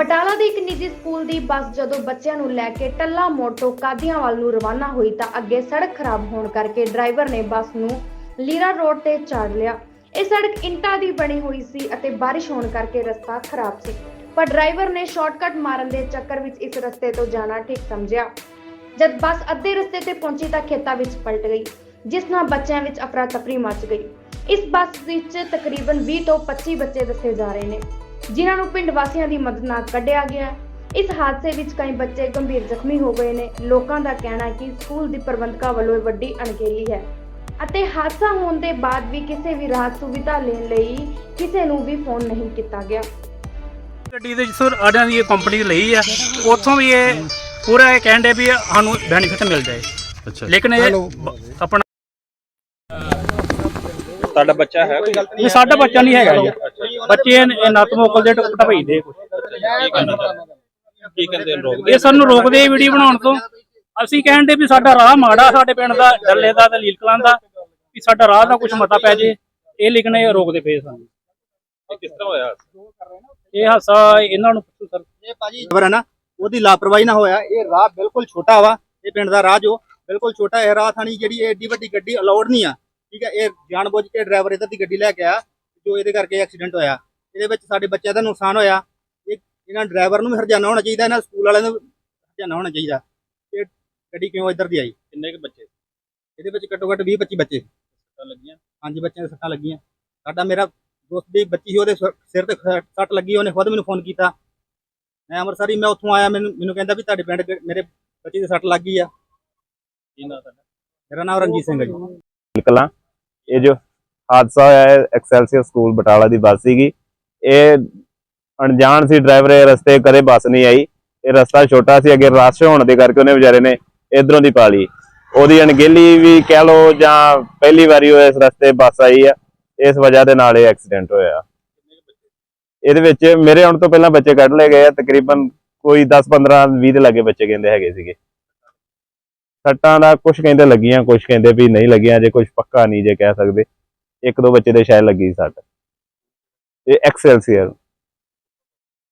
ਬਟਾਲਾ ਦੇ ਇੱਕ ਨਿੱਜੀ ਸਕੂਲ ਦੀ ਬੱਸ ਜਦੋਂ ਬੱਚਿਆਂ ਨੂੰ ਲੈ ਕੇ ਟੱਲਾ ਮੋੜ ਤੋਂ ਕਾਦੀਆਂ ਵੱਲ ਨੂੰ ਰਵਾਨਾ ਹੋਈ ਤਾਂ ਅੱਗੇ ਸੜਕ ਖਰਾਬ ਹੋਣ ਕਰਕੇ ਡਰਾਈਵਰ ਨੇ ਬੱਸ ਨੂੰ ਲੀਰਾ ਰੋਡ ਤੇ ਚਾੜ ਲਿਆ। ਇਹ ਸੜਕ ਇੰਟਾਂ ਦੀ ਬਣੀ ਹੋਈ ਸੀ ਅਤੇ ਬਾਰਿਸ਼ ਹੋਣ ਕਰਕੇ ਰਸਤਾ ਖਰਾਬ ਸੀ। ਪਰ ਡਰਾਈਵਰ ਨੇ ਸ਼ਾਰਟਕਟ ਮਾਰਨ ਦੇ ਚੱਕਰ ਵਿੱਚ ਇਸ ਰਸਤੇ ਤੋਂ ਜਾਣਾ ਠੀਕ ਸਮਝਿਆ। ਜਦ ਬੱਸ ਅੱਧੇ ਰਸਤੇ ਤੇ ਪਹੁੰਚੀ ਤਾਂ ਖੇਤਾਂ ਵਿੱਚ ਪਲਟ ਗਈ, ਜਿਸ ਨਾਲ ਬੱਚਿਆਂ ਵਿੱਚ ਅਫਰਾ ਤਫਰੀ ਮਚ ਗਈ। ਇਸ ਬੱਸ ਵਿੱਚ ਤਕਰੀਬਨ 20 ਤੋਂ 25 ਬੱਚੇ ਦੱਸੇ ਜਾ ਰਹੇ ਨੇ। ਜਿਨ੍ਹਾਂ ਨੂੰ ਪਿੰਡ ਵਾਸੀਆਂ ਦੀ ਮਦਦ ਨਾਲ ਕੱਢਿਆ ਗਿਆ। ਇਸ ਹਾਦਸੇ ਵਿੱਚ ਕਈ ਬੱਚੇ ਗੰਭੀਰ ਜ਼ਖਮੀ ਹੋ ਗਏ ਨੇ। ਲੋਕਾਂ ਦਾ ਕਹਿਣਾ ਹੈ ਕਿ ਸਕੂਲ ਦੀ ਪ੍ਰਬੰਧਕਾਂ ਵੱਲੋਂ ਇਹ ਵੱਡੀ ਅਣਗਹਿਲੀ ਹੈ। ਅਤੇ ਹਾਦਸਾ ਹੋਣ ਦੇ ਬਾਅਦ ਵੀ ਕਿਸੇ ਵੀ ਰਾਹਤ ਸੁਵਿਧਾ ਲੈਣ ਲਈ ਕਿਸੇ ਨੂੰ ਵੀ ਫੋਨ ਨਹੀਂ ਕੀਤਾ ਗਿਆ। ਗੱਡੀ ਦੇ ਜਿਸਰ ਆੜਿਆਂ ਦੀ ਇਹ ਕੰਪਨੀ ਲਈ ਆ। ਉੱਥੋਂ ਵੀ ਇਹ ਪੂਰਾ ਇਹ ਕਹਿੰਦੇ ਵੀ ਸਾਨੂੰ ਬੈਨੀਫਿਟ ਮਿਲ ਜਾਏ। ਅੱਛਾ। ਲੇਕਿਨ ਇਹ ਆਪਣਾ ਤੁਹਾਡਾ ਬੱਚਾ ਹੈ ਕੋਈ? ਇਹ ਸਾਡਾ ਬੱਚਾ ਨਹੀਂ ਹੈਗਾ ਜੀ। ਬੱਚੇ ਇਹ ਨੱਤ ਮੋਕਲ ਦੇ ਕੀ? ਕੀ ਕਹਿੰਦੇ ਲੋਕ ਇਹ ਸਾਨੂੰ ਰੋਕਦੇ ਵੀਡੀਓ ਬਣਾਉਣ ਤੋਂ। ਅਸੀਂ ਕਹਿੰਦੇ ਵੀ ਸਾਡਾ ਰਾਹ ਮਾੜਾ ਸਾਡੇ ਪਿੰਡ ਦਾ ਡੱਲੇ ਦਾ ਤੇ ਲੀਲ ਕਲਾਂ ਦਾ ਵੀ ਸਾਡਾ ਰਾਹ ਦਾ ਕੁਝ ਮਤਾ ਪੈ ਜੇ। ਇਹ ਲਿਖਣੇ ਰੋਕਦੇ ਫੇਰ ਸਾਨੂੰ। ਇਹ ਕਿਸ ਤਰ੍ਹਾਂ ਹੋਇਆ? ਇਹ ਹਾਸਾ ਇਹਨਾਂ ਨੂੰ ਪੁੱਛੋ ਸਰ। ਇਹ ਭਾਜੀ ਖਬਰ ਹੈ ਨਾ ਉਹਦੀ ਲਾਪਰਵਾਹੀ ਨਾ ਹੋਇਆ। ਇਹ ਰਾਹ ਬਿਲਕੁਲ ਛੋਟਾ ਵਾ ਇਹ ਪਿੰਡ ਦਾ ਰਾਹ ਜੋ ਬਿਲਕੁਲ ਛੋਟਾ ਇਹ ਰਾਹ ਥਾਣੀ ਜਿਹੜੀ ਇਹ ਏਡੀ ਵੱਡੀ ਗੱਡੀ ਅਲਾਉਡ ਨਹੀਂ ਆ। ਠੀਕ ਹੈ ਇਹ ਜਾਣਬੁੱਝ ਕੇ ਡਰਾਈਵਰ ਇੱਧਰ ਦੀ ਗੱਡੀ ਲੈ ਕੇ ਆਇਆ। ਜੋ ਇਹਦੇ ਕਰਕੇ ਐਕਸੀਡੈਂਟ ਹੋਇਆ ਇਹਦੇ ਵਿੱਚ ਸਾਡੇ ਬੱਚਿਆਂ ਦਾ ਨੁਕਸਾਨ ਹੋਇਆ। ਇਹ ਇਹਨਾਂ ਡਰਾਈਵਰ ਨੂੰ ਵੀ ਹਰਜਾਨਾ ਹੋਣਾ ਚਾਹੀਦਾ ਇਹਨਾਂ ਸਕੂਲ ਵਾਲਿਆਂ ਨੂੰ ਹਰਜਾਨਾ ਹੋਣਾ ਚਾਹੀਦਾ। ਇਹ ਗੱਡੀ ਕਿਉਂ ਇੱਧਰ ਦੀ ਆਈ? ਕਿੰਨੇ ਕੁ ਬੱਚੇ? ਇਹਦੇ ਵਿੱਚ ਘੱਟੋ ਘੱਟ 20 25 ਬੱਚੇ। ਸੱਟਾਂ ਲੱਗੀਆਂ? ਹਾਂਜੀ ਬੱਚਿਆਂ ਦੇ ਸੱਟਾਂ ਲੱਗੀਆਂ। ਸਾਡਾ ਮੇਰਾ ਦੋਸਤ ਦੀ ਬੱਚੀ ਸੀ ਉਹਦੇ ਸਿਰ ਤੇ ਸੱਟ ਲੱਗੀ ਉਹਨੇ ਖੁਦ ਮੈਨੂੰ ਫੋਨ ਕੀਤਾ। ਮੈਂ ਅੰਮ੍ਰਿਤਸਰ ਹੀ ਮੈਂ ਉੱਥੋਂ ਆਇਆ ਮੈਨੂੰ ਮੈਨੂੰ ਕਹਿੰਦਾ ਵੀ ਤੁਹਾਡੇ ਪਿੰਡ ਮੇਰੇ ਬੱਚੀ ਦੇ ਸੱਟ ਲੱਗ ਗਈ ਆ। ਕੀ ਨਾਂ ਤੁਹਾਡਾ? ਮੇਰਾ ਨਾਮ ਰਣਜੀਤ ਸਿੰਘ ਹੈ ਜੀ। ਕਲਾਂ ਇਹ ਜੋ ਹਾਦਸਾ ਹੋਇਆ ਹੈ ਐਕਸੈਲਸੀਅਰ ਸਕੂਲ ਬਟਾਲਾ ਦੀ ਬੱਸ ਸੀਗੀ। ਇਹ ਅਣਜਾਣ ਸੀ ਡਰਾਈਵਰ, ਇਹ ਰਸਤੇ ਕਦੇ ਬੱਸ ਨਹੀਂ ਆਈ। ਇਹ ਰਸਤਾ ਛੋਟਾ ਸੀ, ਅੱਗੇ ਰਸ਼ ਹੋਣ ਦੇ ਕਰਕੇ ਉਹਨੇ ਵਿਚਾਰੇ ਨੇ ਇਧਰੋਂ ਦੀ ਪਾ ਲਈ। ਉਹਦੀ ਅਣਗਹਿਲੀ ਵੀ ਕਹਿ ਲੋ ਜਾਂ ਪਹਿਲੀ ਵਾਰੀ ਉਹ ਇਸ ਰਸਤੇ ਬੱਸ ਆਈ ਆ, ਇਸ ਵਜ੍ਹਾ ਦੇ ਨਾਲ ਇਹ ਐਕਸੀਡੈਂਟ ਹੋਇਆ। ਇਹਦੇ ਵਿੱਚ ਮੇਰੇ ਆਉਣ ਤੋਂ ਪਹਿਲਾਂ ਬੱਚੇ ਕੱਢ ਲਏ ਗਏ ਤਕਰੀਬਨ ਕੋਈ 10 15 20 ਦੇ ਲਾਗੇ ਬੱਚੇ ਕਹਿੰਦੇ ਹੈਗੇ ਸੀਗੇ। ਸੱਟਾਂ ਦਾ ਕੁਝ ਕਹਿੰਦੇ ਲੱਗੀਆਂ ਕੁਝ ਕਹਿੰਦੇ ਵੀ ਨਹੀਂ ਲੱਗੀਆਂ ਜੇ ਕੁਝ ਪੱਕਾ ਨਹੀਂ ਜੇ ਕਹਿ ਸਕਦੇ। ਇੱਕ ਦੋ ਬੱਚੇ ਦੇ ਸ਼ਾਇਦ ਲੱਗੀ ਸੱਟ। ਇਹ ਐਕਸੈਲਸੀਅਰ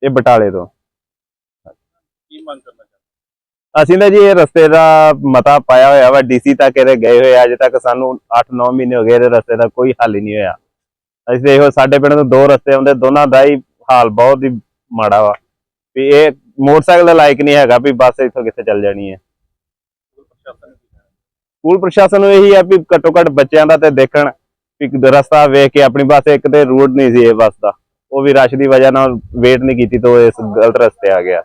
ਇਹ ਬਟਾਲੇ ਤੋਂ। ਕੀ ਮੰਗ ਕਰਨਾ ਅਸੀਂ ਤਾਂ ਜੀ ਇਹ ਰਸਤੇ ਦਾ ਮਤਾ ਪਾਇਆ ਹੋਇਆ ਵਾ। ਡੀਸੀ ਤੱਕ ਇਹਦੇ ਗਏ ਹੋਏ ਆ, ਅਜੇ ਤੱਕ ਸਾਨੂੰ 8-9 ਮਹੀਨੇ ਹੋ ਗਏ ਇਹਦੇ ਰਸਤੇ ਦਾ ਕੋਈ ਹੱਲ ਹੀ ਨਹੀਂ ਹੋਇਆ। ਅਸੀਂ ਤਾਂ ਇਹੋ ਸਾਡੇ ਪਿੰਡ ਤੋਂ ਦੋ ਰਸਤੇ ਆਉਂਦੇ। ਦੋਨਾਂ ਦਾ ਹੀ ਹਾਲ ਬਹੁਤ ਹੀ ਮਾੜਾ ਵਾ। ਵੀ ਇਹ ਮੋਟਰਸਾਈਕਲ ਦੇ ਲਾਇਕ ਨਹੀਂ ਹੈਗਾ ਵੀ ਬੱਸ ਇੱਥੋਂ ਕਿੱਥੇ ਚੱਲ ਜਾਣੀ ਹੈ? ਸਕੂਲ ਪ੍ਰਸ਼ਾਸਨ ਨੂੰ ਇਹੀ ਹੈ ਵੀ ਘੱਟੋ ਘੱਟ ਬੱਚਿਆਂ ਦਾ ਤੇ ਦੇਖਣ ਵੀ ਰਸਤਾ ਵੇਖ ਕੇ ਆਪਣੀ ਬੱਸ ਇੱਕ ਤੇ ਰੂਟ ਨਹੀਂ ਸੀ ਇਹ ਬੱਸ ਦਾ। ਉਹ ਵੀ ਰਸ਼ ਦੀ ਵਜ੍ਹਾ ਨਾਲ ਵੇਟ ਨਹੀਂ ਕੀਤੀ ਤਾਂ ਉਹ ਇਸ ਗਲਤ ਰਸਤੇ ਆ ਗਿਆ।